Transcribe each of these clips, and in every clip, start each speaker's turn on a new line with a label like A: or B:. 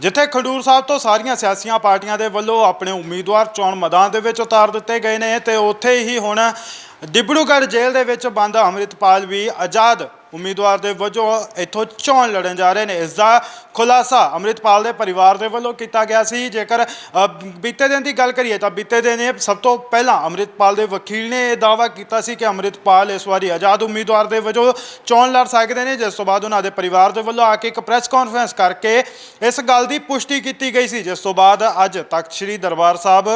A: ਜਿੱਥੇ ਖਡੂਰ ਸਾਹਿਬ ਤੋਂ ਸਾਰੀਆਂ ਸਿਆਸੀਆਂ ਪਾਰਟੀਆਂ ਦੇ ਵੱਲੋਂ ਆਪਣੇ ਉਮੀਦਵਾਰ ਚੋਣ ਮੈਦਾਨ ਦੇ ਵਿੱਚ ਉਤਾਰ ਦਿੱਤੇ ਗਏ ਨੇ ਤੇ ਉੱਥੇ ਹੀ ਹੁਣ ਡਿਬੜੂਗੜ੍ਹ ਜੇਲ੍ਹ ਦੇ ਵਿੱਚ ਬੰਦ ਅੰਮ੍ਰਿਤਪਾਲ ਵੀ ਆਜ਼ਾਦ ਉਮੀਦਵਾਰ ਦੇ ਵਜੋਂ ਇੱਥੋਂ ਚੋਣ ਲੜਨ ਜਾ ਰਹੇ ਨੇ। ਇਸ ਦਾ ਖੁਲਾਸਾ ਅੰਮ੍ਰਿਤਪਾਲ ਦੇ ਪਰਿਵਾਰ ਦੇ ਵੱਲੋਂ ਕੀਤਾ ਗਿਆ ਸੀ। ਜੇਕਰ ਬੀਤੇ ਦਿਨ ਦੀ ਗੱਲ ਕਰੀਏ ਤਾਂ ਬੀਤੇ ਦਿਨ ਸਭ ਤੋਂ ਪਹਿਲਾਂ ਅੰਮ੍ਰਿਤਪਾਲ ਦੇ ਵਕੀਲ ਨੇ ਇਹ ਦਾਅਵਾ ਕੀਤਾ ਸੀ ਕਿ ਅੰਮ੍ਰਿਤਪਾਲ ਇਸ ਵਾਰੀ ਆਜ਼ਾਦ ਉਮੀਦਵਾਰ ਦੇ ਵਜੋਂ ਚੋਣ ਲੜ ਸਕਦੇ ਨੇ। ਜਿਸ ਤੋਂ ਬਾਅਦ ਉਹਨਾਂ ਦੇ ਪਰਿਵਾਰ ਦੇ ਵੱਲੋਂ ਆ ਕੇ ਇੱਕ ਪ੍ਰੈਸ ਕਾਨਫਰੰਸ ਕਰਕੇ ਇਸ ਗੱਲ ਦੀ ਪੁਸ਼ਟੀ ਕੀਤੀ ਗਈ ਸੀ। ਜਿਸ ਤੋਂ ਬਾਅਦ ਅੱਜ ਤਖਤ ਸ੍ਰੀ ਦਰਬਾਰ ਸਾਹਿਬ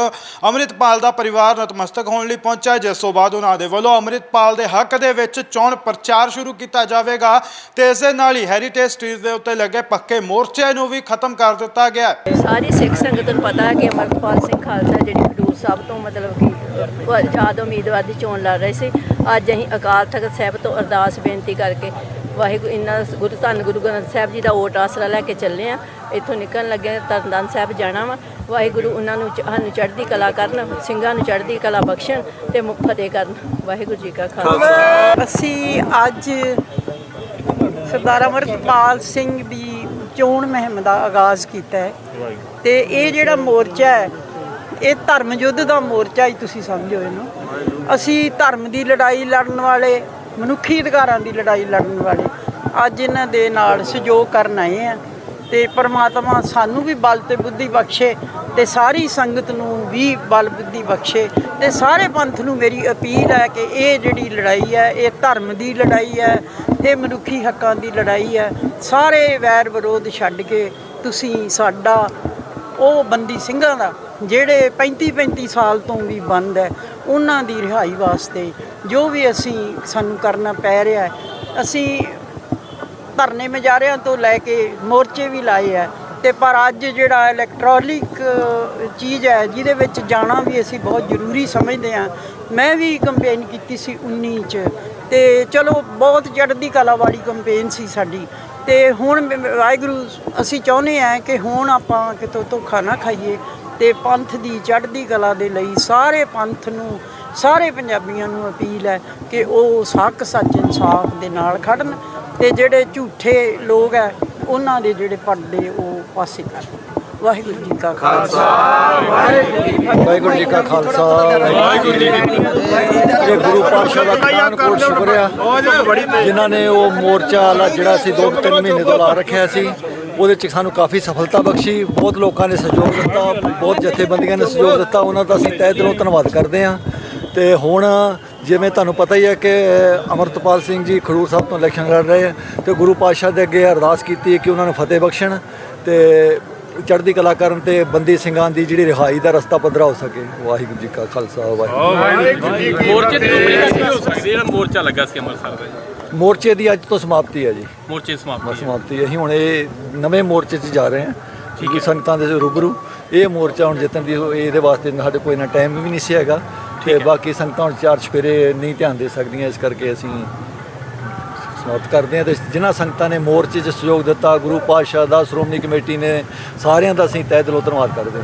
A: ਅੰਮ੍ਰਿਤਪਾਲ ਦਾ ਪਰਿਵਾਰ ਨਤਮਸਤਕ ਹੋਣ ਲਈ ਪਹੁੰਚਿਆ। ਜਿਸ ਤੋਂ ਬਾਅਦ ਉਹਨਾਂ ਦੇ ਵੱਲੋਂ ਅੰਮ੍ਰਿਤਪਾਲ ਦੇ ਹੱਕ ਦੇ ਵਿੱਚ ਚੋਣ ਪ੍ਰਚਾਰ ਸ਼ੁਰੂ ਕੀਤਾ ਜਾਵੇਗਾ ਤੇ ਇਸ ਦੇ ਨਾਲ ਹੀ ਹੈਰੀਟੇਜ ਸਟਰੀਟ ਦੇ ਉੱਤੇ ਲੱਗੇ ਪੱਕੇ ਮੋਰਚੇ ਨੂੰ ਵੀ ਖਤਮ ਕਰ ਦਿੱਤਾ ਗਿਆ ਹੈ।
B: ਸਾਰੀ ਸਿੱਖ ਸੰਗਤ ਨੂੰ ਪਤਾ ਹੈ ਕਿ ਅਮਰਪਾਲ ਸਿੰਘ ਖਾਲਸਾ ਜਿਹੜੀ ਖਡੂਰ ਸਾਹਿਬ ਤੋਂ ਮਤਲਬ ਕਿ ਆਜ਼ਾਦ ਉਮੀਦਵਾਰ ਦੀ ਚੋਣ ਲੜ ਰਹੇ ਸੀ ਅੱਜ ਅਸੀਂ ਅਕਾਲ ਤਖਤ ਸਾਹਿਬ ਤੋਂ ਅਰਦਾਸ ਬੇਨਤੀ ਕਰਕੇ ਵਾਹਿਗੁਰੂ ਇਨ੍ਹਾਂ ਗੁਰੂ ਧੰਨ ਗੁਰੂ ਗ੍ਰੰਥ ਸਾਹਿਬ ਜੀ ਦਾ ਓਟ ਆਸਰਾ ਲੈ ਕੇ ਚੱਲੇ ਆ ਇੱਥੋਂ ਨਿਕਲਣ ਲੱਗੇ ਤਰਨਤਾਰਨ ਸਾਹਿਬ ਜਾਣਾ ਵਾ। ਵਾਹਿਗੁਰੂ ਉਹਨਾਂ ਨੂੰ ਸਾਨੂੰ ਚੜ੍ਹਦੀ ਕਲਾ ਕਰਨ ਸਿੰਘਾਂ ਨੂੰ ਚੜ੍ਹਦੀ ਕਲਾ ਬਖਸ਼ਣ ਤੇ ਮੁਖ ਫਤਿਹ ਕਰਨ। ਵਾਹਿਗੁਰੂ ਜੀ ਕਾ ਖਾਲਸਾ।
C: ਅਸੀਂ ਅੱਜ ਸਰਦਾਰ ਅਮਰਪਾਲ ਸਿੰਘ ਦੀ ਚੋਣ ਮੁਹਿੰਮ ਦਾ ਆਗਾਜ਼ ਕੀਤਾ ਹੈ। ਤੇ ਇਹ ਜਿਹੜਾ ਮੋਰਚਾ ਹੈ ਇਹ ਧਰਮ ਯੁੱਧ ਦਾ ਮੋਰਚਾ ਹੀ ਤੁਸੀਂ ਸਮਝੋ ਇਹਨੂੰ। ਅਸੀਂ ਧਰਮ ਦੀ ਲੜਾਈ ਲੜਨ ਵਾਲੇ ਮਨੁੱਖੀ ਅਧਿਕਾਰਾਂ ਦੀ ਲੜਾਈ ਲੜਨ ਵਾਲੇ ਅੱਜ ਇਹਨਾਂ ਦੇ ਨਾਲ ਸਹਿਯੋਗ ਕਰਨ ਆਏ ਆ ਤੇ ਪ੍ਰਮਾਤਮਾ ਸਾਨੂੰ ਵੀ ਬਲ ਤੇ ਬੁੱਧੀ ਬਖਸ਼ੇ ਤੇ ਸਾਰੀ ਸੰਗਤ ਨੂੰ ਵੀ ਬਲ ਬੁੱਧੀ ਬਖਸ਼ੇ ਤੇ ਸਾਰੇ ਪੰਥ ਨੂੰ ਮੇਰੀ ਅਪੀਲ ਹੈ ਕਿ ਇਹ ਜਿਹੜੀ ਲੜਾਈ ਹੈ ਇਹ ਧਰਮ ਦੀ ਲੜਾਈ ਹੈ ਇਹ ਮਨੁੱਖੀ ਹੱਕਾਂ ਦੀ ਲੜਾਈ ਹੈ ਸਾਰੇ ਵੈਰ ਵਿਰੋਧ ਛੱਡ ਕੇ ਤੁਸੀਂ ਸਾਡਾ, ਉਹ ਬੰਦੀ ਸਿੰਘਾਂ ਦਾ, ਜਿਹੜੇ 35 35 ਸਾਲ ਤੋਂ ਵੀ ਬੰਦ ਹੈ, ਉਹਨਾਂ ਦੀ ਰਿਹਾਈ ਵਾਸਤੇ ਜੋ ਵੀ ਅਸੀਂ ਸਾਨੂੰ ਕਰਨਾ ਪੈ ਰਿਹਾ ਅਸੀਂ ਧਰਨੇ ਮਜਾਰਿਆਂ ਤੋਂ ਲੈ ਕੇ ਮੋਰਚੇ ਵੀ ਲਾਏ ਆ ਤੇ ਪਰ ਅੱਜ ਜਿਹੜਾ ਇਲੈਕਟ੍ਰੋਨਿਕ ਚੀਜ਼ ਹੈ, ਜਿਹਦੇ ਵਿੱਚ ਜਾਣਾ ਵੀ ਅਸੀਂ ਬਹੁਤ ਜ਼ਰੂਰੀ ਸਮਝਦੇ ਆ ਮੈਂ ਵੀ ਕੰਪੇਨ ਕੀਤੀ ਸੀ 19 ਚ ਤੇ ਚਲੋ ਬਹੁਤ ਚੜ੍ਹਦੀ ਕਲਾ ਵਾਲੀ ਕੰਪੇਨ ਸੀ ਸਾਡੀ। ਤੇ ਹੁਣ ਵਾਹਿਗੁਰੂ, ਅਸੀਂ ਚਾਹੁੰਦੇ ਆ ਕਿ ਹੁਣ ਆਪਾਂ ਕਿਤੋਂ ਧੋਖਾ ਨਾ ਖਾਈਏ ਤੇ ਪੰਥ ਦੀ ਚੜ੍ਹਦੀ ਕਲਾ ਦੇ ਲਈ ਸਾਰੇ ਪੰਥ ਨੂੰ, ਸਾਰੇ ਪੰਜਾਬੀਆਂ ਨੂੰ ਅਪੀਲ ਹੈ ਕਿ ਉਹ ਸੱਕ ਸੱਚ, ਇਨਸਾਫ ਦੇ ਨਾਲ ਖੜਨ ਤੇ ਜਿਹੜੇ ਝੂਠੇ ਲੋਕ ਹੈ, ਉਹਨਾਂ ਦੇ ਜਿਹੜੇ ਪਰਦੇ ਉਹ ਪਾਸੇ ਕਰਨ ਵਾਹਿਗੁਰੂ ਜੀ ਕਾ ਖਾਲਸਾ।
D: ਵਾਹਿਗੁਰੂ ਜੀ ਕਾ ਖਾਲਸਾ, ਵਾਹਿਗੁਰੂ ਜੀ ਕੀ ਫਤਿਹ। ਇਹ ਗੁਰੂ ਪਾਤਸ਼ਾਹ ਦਾ ਕਿਤਾਨ ਕੋਟ ਸ਼ੁਕਰਿਆ ਜਿਨ੍ਹਾਂ ਨੇ ਉਹ ਮੋਰਚਾ ਵਾਲਾ ਜਿਹੜਾ ਸੀ, ਦੋ ਕੁ ਤਿੰਨ ਮਹੀਨੇ ਤੋਂ ਲਾ ਰੱਖਿਆ ਸੀ, ਉਹਦੇ ਚ ਸਾਨੂੰ ਕਾਫੀ ਸਫਲਤਾ ਬਖਸ਼ੀ, ਬਹੁਤ ਲੋਕਾਂ ਨੇ ਸਹਿਯੋਗ ਦਿੱਤਾ, ਬਹੁਤ ਜਥੇਬੰਦੀਆਂ ਨੇ ਸਹਿਯੋਗ ਦਿੱਤਾ, ਉਹਨਾਂ ਦਾ ਅਸੀਂ ਤਹਿ ਦਿਲੋਂ ਧੰਨਵਾਦ ਕਰਦੇ ਹਾਂ। ਤੇ ਹੁਣ ਜਿਵੇਂ ਤੁਹਾਨੂੰ ਪਤਾ ਹੀ ਹੈ ਕਿ ਅਮਰਤਪਾਲ ਸਿੰਘ ਜੀ ਖਡੂਰ ਸਾਹਿਬ ਤੋਂ ਇਲੈਕਸ਼ਨ ਲੜ ਰਹੇ ਹੈ ਤੇ ਗੁਰੂ ਪਾਤਸ਼ਾਹ ਦੇ ਅੱਗੇ ਅਰਦਾਸ ਕੀਤੀ ਕਿ ਉਹਨਾਂ ਨੂੰ ਫਤਿਹ ਬਖਸ਼ਣ, ਤੇ ਚੜ੍ਹਦੀ ਕਲਾ ਕਰਨ ਤੇ ਬੰਦੀ ਸਿੰਘਾਂ ਦੀ ਜਿਹੜੀ ਰਿਹਾਈ ਦਾ ਰਸਤਾ ਪੱਧਰਾ ਹੋ ਸਕੇ। ਵਾਹਿਗੁਰੂ ਜੀ ਕਾ ਖਾਲਸਾ ਵਾਹਿਗੁਰੂ
E: ਮੋਰਚੇ ਦੀ ਉਮੀਦ ਕੀ ਹੋ ਸਕਦੀ ਹੈ? ਜਿਹੜਾ ਮੋਰਚਾ ਲੱਗਾ ਸੀ ਅੰਮ੍ਰਿਤਸਰ ਦਾ ਜੀ।
D: ਮੋਰਚੇ ਦੀ ਅੱਜ ਤੋਂ ਸਮਾਪਤੀ ਹੈ ਜੀ।
E: ਮੋਰਚੇ ਦੀ ਸਮਾਪਤੀ ਹੈ।
D: ਸਮਾਪਤੀ ਅਸੀਂ ਹੁਣ ਇਹ ਨਵੇਂ ਮੋਰਚੇ 'ਚ ਜਾ ਰਹੇ ਹਾਂ। ਠੀਕ ਹੈ। ਸੰਗਤਾਂ ਦੇ ਰੂਬਰੂ। ਇਹ ਮੋਰਚਾ ਹੁਣ ਜਿੱਤਣ ਦੀ ਇਹਦੇ ਵਾਸਤੇ ਸਾਡੇ ਕੋਲ ਇੰਨਾ ਟਾਈਮ ਵੀ ਨਹੀਂ ਸੀ ਹੈਗਾ। ਤੇ ਬਾਕੀ ਸੰਗਤਾਂ ਹੁਣ ਚਾਰ ਚਫੇਰੇ ਨਹੀਂ ਧਿਆਨ ਦੇ ਸਕਦੀਆਂ। ਇਸ ਕਰਕੇ ਅਸੀਂ ਸਮਾਪਤ ਕਰਦੇ ਹਾਂ ਤੇ ਜਿਨ੍ਹਾਂ ਸੰਗਤਾਂ ਨੇ ਮੋਰਚੇ 'ਚ ਸਹਿਯੋਗ ਦਿੱਤਾ, ਗੁਰੂ ਪਾਤਸ਼ਾਹ ਦਾ ਸ਼੍ਰੋਮਣੀ ਕਮੇਟੀ ਨੇ, ਸਾਰਿਆਂ ਦਾ ਅਸੀਂ ਤਹਿ ਦਿਲੋਂ ਧੰਨਵਾਦ ਕਰਦੇ ਹਾਂ।